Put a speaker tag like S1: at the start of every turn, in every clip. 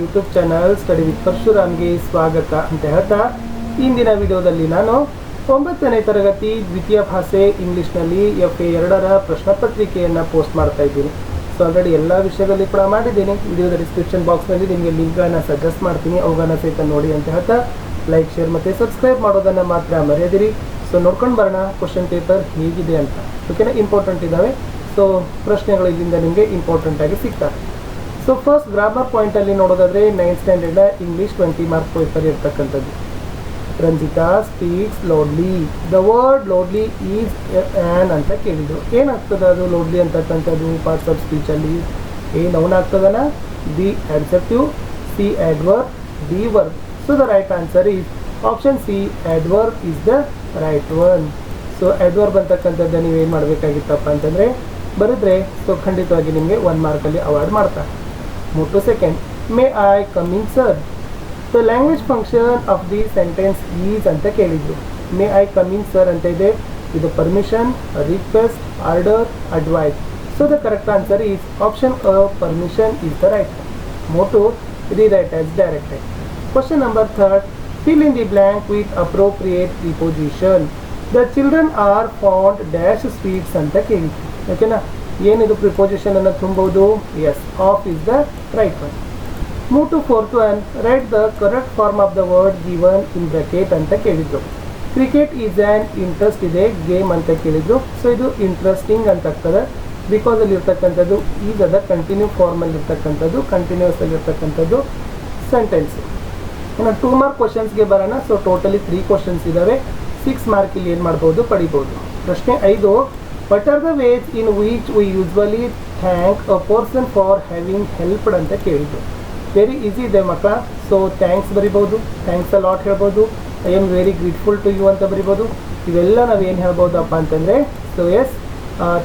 S1: YouTube channel study with ಪರಶುರಾಮ್ಗೆ ಸ್ವಾಗತ ಅಂತ ಹೇಳ್ತಾ ಇಂದಿನ ವಿಡಿಯೋದಲ್ಲಿ ನಾನು ಒಂಬತ್ತನೇ ತರಗತಿ ದ್ವಿತೀಯ ಭಾಷೆ ಇಂಗ್ಲಿಷ್ನಲ್ಲಿ ಎಫ್ ಎ ಎರಡರ ಪ್ರಶ್ನೆ ಪತ್ರಿಕೆಯನ್ನು ಪೋಸ್ಟ್ ಮಾಡ್ತಾ ಇದ್ದೀನಿ. ಸೊ ಆಲ್ರೆಡಿ ಎಲ್ಲ ವಿಷಯದಲ್ಲಿ ಕೂಡ ಮಾಡಿದ್ದೀನಿ. ವಿಡಿಯೋದ ಡಿಸ್ಕ್ರಿಪ್ಷನ್ ಬಾಕ್ಸ್ನಲ್ಲಿ ನಿಮಗೆ ಲಿಂಕ್ಗಳನ್ನು ಸಜೆಸ್ಟ್ ಮಾಡ್ತೀನಿ. ಅವುಗಳನ್ನ ಸಹಿತ ನೋಡಿ ಅಂತ ಹೇಳ್ತಾ ಲೈಕ್ ಶೇರ್ ಮತ್ತು ಸಬ್ಸ್ಕ್ರೈಬ್ ಮಾಡೋದನ್ನು ಮಾತ್ರ ಮರೆಯದಿರಿ. ಸೊ ನೋಡ್ಕೊಂಡು ಬರೋಣ ಕ್ವಶನ್ ಪೇಪರ್ ಹೇಗಿದೆ ಅಂತ. ಓಕೆನಾ ಇಂಪಾರ್ಟೆಂಟ್ ಇದ್ದಾವೆ ಸೊ ಪ್ರಶ್ನೆಗಳು ಇಲ್ಲಿಂದ ನಿಮಗೆ ಇಂಪಾರ್ಟೆಂಟಾಗಿ ಸಿಗ್ತವೆ ಸೊ ಫಸ್ಟ್ ಗ್ರಾಮರ್ ಪಾಯಿಂಟಲ್ಲಿ ನೋಡೋದಾದ್ರೆ ನೈನ್ ಸ್ಟ್ಯಾಂಡರ್ಡ್ನ ಇಂಗ್ಲೀಷ್ ಟ್ವೆಂಟಿ ಮಾರ್ಕ್ ಪೇಪರ್ ಇರ್ತಕ್ಕಂಥದ್ದು. Ranjitha speaks loudly the word loudly is an ಅಂತ ಕೇಳಿದ್ರು. ಏನಾಗ್ತದೆ ಅದು ಲೋಡ್ಲಿ ಅಂತಕ್ಕಂಥದ್ದು? ಪಾರ್ಟ್ಸ್ ಆಫ್ ಸ್ಪೀಚಲ್ಲಿ ಏನು ಅವನಾಗ್ತದಲ್ಲ the adjective C adverb the verb so the right answer is option C adverb is the right one so adverb ಅಂತಕ್ಕಂಥದ್ದು ಏನು ಮಾಡಬೇಕಾಗಿತ್ತಪ್ಪ ಅಂತಂದರೆ, ಬರೆದ್ರೆ ಸೊ ಖಂಡಿತವಾಗಿ ನಿಮಗೆ ಒನ್ ಮಾರ್ಕಲ್ಲಿ ಅವಾರ್ಡ್ ಮಾಡ್ತಾರೆ. ಮೂಟು second may I coming sir the language function of the sentence is ಅಂತ ಕೇಳಿದ್ರು ಮೇ ಐ ಕಮಿಂಗ್ ಸರ್ ಅಂತ ಇದೆ ಇದು permission request order advice so the correct answer is option A permission is the right ಮೋಟು rewrite as directed. Question number third, fill in the blank with appropriate preposition. The children are fond dash sweets ಅಂತ ಕೇಳಿದ್ವಿ ಓಕೆನಾ ಏನಿದು preposition ಅನ್ನು ತುಂಬುವುದು? Yes of is the right one move to four two one right the correct form of the word given in bracket ಅಂತ ಕೇಳಿದ್ರು. Cricket is an interest ಇದೆ game ಅಂತ ಕೇಳಿದ್ರು. ಸೊ ಇದು ಇಂಟ್ರೆಸ್ಟಿಂಗ್ ಅಂತ ಆಗ್ತದೆ ಬಿಕಾಸ್ ಅಲ್ಲಿ ಇರ್ತಕ್ಕಂಥದ್ದು ಈಸ್ ಅದ ಕಂಟಿನ್ಯೂ ಫಾರ್ಮಲ್ಲಿ ಇರ್ತಕ್ಕಂಥದ್ದು ಕಂಟಿನ್ಯೂಸ್ ಇರ್ತಕ್ಕಂಥದ್ದು ಸೆಂಟೆನ್ಸ್ ಇನ್ನು ಟೂ ಮಾರ್ಕ್ ಕ್ವಶನ್ಸ್ಗೆ ಬರೋಣ. ಸೊ ಟೋಟಲಿ ತ್ರೀ ಕ್ವಶನ್ಸ್ ಇದ್ದಾವೆ ಸಿಕ್ಸ್ ಮಾರ್ಕ್ ಇಲ್ಲಿ ಏನು ಮಾಡ್ಬೋದು? ಪಡಿಬೋದು. ಪ್ರಶ್ನೆ ಐದು what are the ways in which we usually thank a person for having helped ಅಂತ ಕೇಳಿದ್ರು. ವೆರಿ ಈಸಿ ಇದೆ ಮಕ್ಕಳ ಸೊ ಥ್ಯಾಂಕ್ಸ್ ಬರಿಬೋದು. ಥ್ಯಾಂಕ್ಸ್ ಅ ಲಾಟ್ ಹೇಳ್ಬೋದು. I am very grateful to you ಅಂತ ಬರಿಬೋದು. ಇವೆಲ್ಲ ನಾವು ಏನು ಹೇಳ್ಬೋದಪ್ಪ ಅಂತಂದರೆ ಸೊ ಎಸ್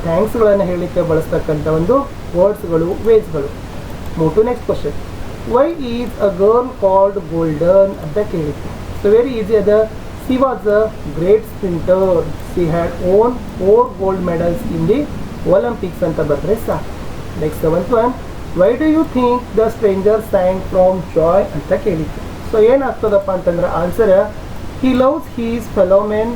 S1: ಥ್ಯಾಂಕ್ಸ್ಗಳನ್ನು ಹೇಳಲಿಕ್ಕೆ ಬಳಸ್ತಕ್ಕಂಥ ಒಂದು ವರ್ಡ್ಸ್ಗಳು ವೇಸ್ಗಳು move to next question why is a girl called golden ಅಂತ ಕೇಳಿತ್ತು ಸೊ ವೆರಿ ಈಸಿ ಅದ. She was a great sprinter she had won four gold medals in the Olympics ಅಂತ ಬರೆದ್ರೆ ಸಾಕು next seventh one why do you think the stranger sang from joy ಅಂತ ಕೇಳಿತ್ತು so ಏನಾಗ್ತದಪ್ಪ ಅಂತಂದ್ರೆ answer he loves his fellow men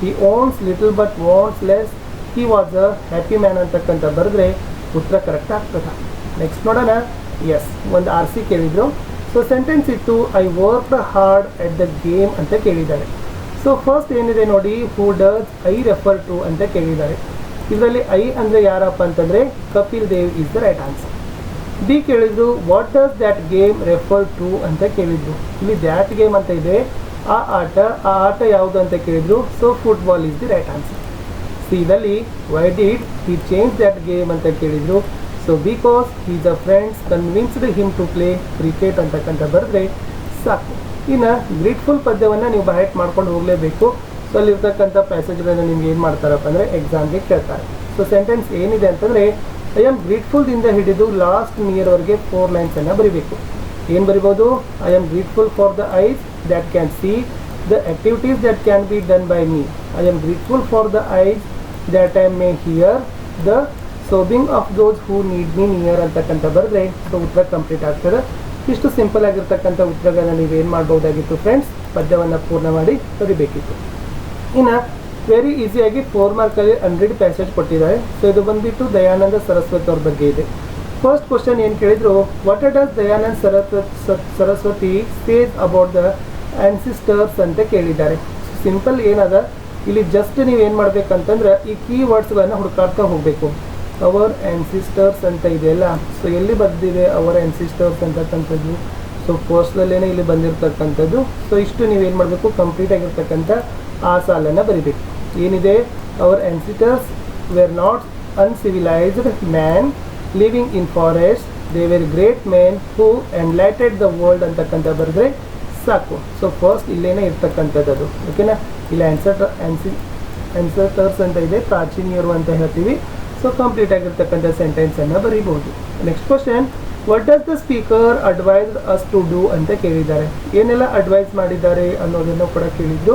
S1: he owns little but wants less he was a happy man ಅಂತಕ್ಕಂಥ ಬರೆದ್ರೆ ಉತ್ತರ ಕರೆಕ್ಟ್ ಆಗ್ತದೆ next ನೋಡೋಣ S ಒಂದು ಆರ್ ಸಿ ಕೇಳಿದ್ರು ಸೊ ಸೆಂಟೆನ್ಸ್ ಇತ್ತು I work hard at the game ಅಂತ ಕೇಳಿದ್ದಾರೆ ಸೊ ಫಸ್ಟ್ ಏನಿದೆ ನೋಡಿ who does I refer to ಅಂತ ಕೇಳಿದ್ದಾರೆ. ಇದರಲ್ಲಿ ಐ ಅಂದರೆ ಯಾರಪ್ಪ ಅಂತಂದರೆ Kapil Dev is the right answer B ಕೇಳಿದ್ರು what does that game refer to ಅಂತ ಕೇಳಿದ್ರು. ಇಲ್ಲಿ ದ್ಯಾಟ್ ಗೇಮ್ ಅಂತ ಇದೆ, ಆ ಆಟ ಆ ಆಟ ಯಾವುದು ಅಂತ ಕೇಳಿದ್ರು so football is the right answer ಸಿದಲ್ಲಿ why did he change that game ಅಂತ ಕೇಳಿದ್ರು. So because is a friends convinced him to play cricket ಅಂತಕ್ಕಂಥ ಬರೆದ್ರೆ ಸಾಕು. ಇನ್ನು ಗ್ರೀಟ್ಫುಲ್ ಪದ್ಯವನ್ನು ನೀವು ಬ್ರೈಟ್ ಮಾಡ್ಕೊಂಡು ಹೋಗಲೇಬೇಕು. ಸೊ ಅಲ್ಲಿರ್ತಕ್ಕಂಥ ಪ್ಯಾಸೇಜ್ಗಳನ್ನು ನಿಮ್ಗೆ ಏನು ಮಾಡ್ತಾರಪ್ಪ ಅಂದರೆ ಎಕ್ಸಾಮ್ಗೆ ಕೇಳ್ತಾರೆ. ಸೊ ಸೆಂಟೆನ್ಸ್ ಏನಿದೆ ಅಂತಂದರೆ ಐ ಆಮ್ ಗ್ರೇಟ್ಫುಲ್ದಿಂದ ಹಿಡಿದು ಲಾಸ್ಟ್ ನಿಯರ್ವರೆಗೆ ಫೋರ್ ಲೈನ್ಸನ್ನು ಬರಿಬೇಕು. ಏನು ಬರಿಬೋದು? I am grateful for the eyes that can see the activities that can be done by me I am grateful for the eyes that I may hear the sobbing of those who need me near ಅಂತಕ್ಕಂಥ ಬರೆದ್ರೆ so ಉತ್ತರ complete ಆಗ್ತದೆ. ಇಷ್ಟು simple ಆಗಿರ್ತಕ್ಕಂಥ ಉತ್ತರಗಳನ್ನ ನೀವೇನು ಮಾಡ್ಬೋದಾಗಿತ್ತು friends ಪದ್ಯವನ್ನು ಪೂರ್ಣ ಮಾಡಿ ಬರಿಬೇಕಿತ್ತು ಇನ್ನು ವೆರಿ ಈಸಿಯಾಗಿ ಫೋರ್ ಮಾರ್ಕಲ್ಲಿ ಹಂಡ್ರೆಡ್ ಪ್ಯಾಸೇಜ್ ಕೊಟ್ಟಿದ್ದಾರೆ. ಸೊ ಇದು ಬಂದ್ಬಿಟ್ಟು ದಯಾನಂದ ಸರಸ್ವತಿ ಅವ್ರ ಬಗ್ಗೆ ಇದೆ. ಫಸ್ಟ್ ಕ್ವಶನ್ ಏನು ಕೇಳಿದ್ರು what does Dayananda Saraswati Saraswati says about the ancestors ಅಂತ ಕೇಳಿದ್ದಾರೆ. ಸಿಂಪಲ್ ಏನದ ಇಲ್ಲಿ ಜಸ್ಟ್ ನೀವು ಏನು ಮಾಡ್ಬೇಕಂತಂದ್ರೆ ಈ ಕೀ ವರ್ಡ್ಸ್ಗಳನ್ನು ಹುಡುಕಾಡ್ತಾ ಹೋಗಬೇಕು. ಅವರ್ ಆನ್ಸಿಸ್ಟರ್ಸ್ ಅಂತ ಇದೆಯಲ್ಲ ಸೊ ಎಲ್ಲಿ ಬರೆದಿದೆ ಅವರ್ ಆನ್ಸಿಸ್ಟರ್ಸ್ ಅಂತಕ್ಕಂಥದ್ದು ಸೊ ಫಸ್ಟಲ್ಲೇ ಇಲ್ಲಿ ಬಂದಿರತಕ್ಕಂಥದ್ದು? ಸೊ ಇಷ್ಟು ನೀವೇನು ಮಾಡಬೇಕು? ಕಂಪ್ಲೀಟ್ ಆಗಿರ್ತಕ್ಕಂಥ ಆ ಸಾಲನ್ನು ಬರಿಬೇಕು. ಏನಿದೆ? Our ancestors were not uncivilised man living in forest they were great man who enlightened the world ಅಂತಕ್ಕಂಥ ಬರೆದ್ರೆ ಸಾಕು. ಸೊ ಫಸ್ಟ್ ಇಲ್ಲೇನೇ ಇರ್ತಕ್ಕಂಥದ್ದು ಅದು ಓಕೆನಾ ಇಲ್ಲಿ ಆನ್ಸರ್ ಆನ್ಸಿ ಆನ್ಸರ್ಸ್ ಅಂತ ಇದೆ, ಪ್ರಾಚೀನಿಯರು ಅಂತ ಹೇಳ್ತೀವಿ. ಸೊ ಕಂಪ್ಲೀಟ್ ಆಗಿರ್ತಕ್ಕಂಥ ಸೆಂಟೆನ್ಸನ್ನು ಬರೀಬಹುದು. Next question what does the speaker advise us to do ಅಂತ ಕೇಳಿದ್ದಾರೆ. ಏನೆಲ್ಲ ಅಡ್ವೈಸ್ ಮಾಡಿದ್ದಾರೆ ಅನ್ನೋದನ್ನು ಕೂಡ ಕೇಳಿದ್ದು.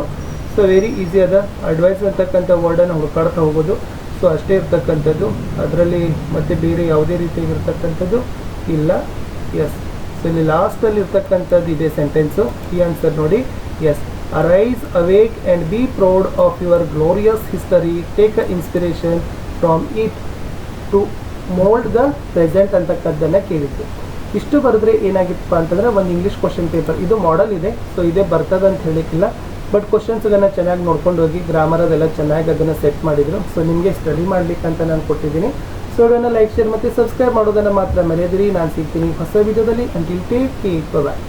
S1: ಸೊ ವೆರಿ ಈಸಿ ಅದ. ಅಡ್ವೈಸ್ ಅಂತಕ್ಕಂಥ ವರ್ಡನ್ನು ಹುಡುಕಾಡ್ತಾ ಹೋಗೋದು. ಸೊ ಅಷ್ಟೇ ಇರ್ತಕ್ಕಂಥದ್ದು. ಅದರಲ್ಲಿ ಮತ್ತೆ ಬೇರೆ ಯಾವುದೇ ರೀತಿಯಾಗಿರ್ತಕ್ಕಂಥದ್ದು ಇಲ್ಲ. ಎಸ್ ಸೊ ಇಲ್ಲಿ ಲಾಸ್ಟಲ್ಲಿ ಇರ್ತಕ್ಕಂಥದ್ದು ಇದೆ ಸೆಂಟೆನ್ಸು ಈ ಆನ್ಸರ್ ನೋಡಿ. Yes arise awake and be proud of your glorious history take a inspiration from it to mould the present ಅಂತಕ್ಕದ್ದನ್ನು ಕೇಳಿದ್ದು. ಇಷ್ಟು ಬರೆದ್ರೆ ಏನಾಗಿತ್ತಪ್ಪ ಅಂತಂದರೆ ಒಂದು ಇಂಗ್ಲೀಷ್ ಕ್ವಶನ್ ಪೇಪರ್ ಇದು ಮಾಡಲ್ ಇದೆ ಸೊ ಇದೇ ಬರ್ತದೆ ಅಂತ ಹೇಳಿಕ್ಕಿಲ್ಲ. ಬಟ್ ಕ್ವಶನ್ಸ್ಗಳನ್ನು ಚೆನ್ನಾಗಿ ನೋಡ್ಕೊಂಡು ಹೋಗಿ ಗ್ರಾಮರ್ ಅದೆಲ್ಲ ಚೆನ್ನಾಗಿ ಅದನ್ನು ಸೆಟ್ ಮಾಡಿದರು. ಸೊ ನಿಮಗೆ ಸ್ಟಡಿ ಮಾಡ್ಲಿಕ್ಕೆ ಅಂತ ನಾನು ಕೊಟ್ಟಿದ್ದೀನಿ. ಸೊ ವಿಡಿಯೋನ ಲೈಕ್ ಶೇರ್ ಮತ್ತು ಸಬ್ಸ್ಕ್ರೈಬ್ ಮಾಡೋದನ್ನು ಮಾತ್ರ ಮರೆಯದಿರಿ. ನಾನು ಸಿಗ್ತೀನಿ ಹೊಸ ವಿಡಿಯೋದಲ್ಲಿ ಅಂಟಿಲ್ ಟೇಕ್ ಕೇಕ್ ಬಾಯ್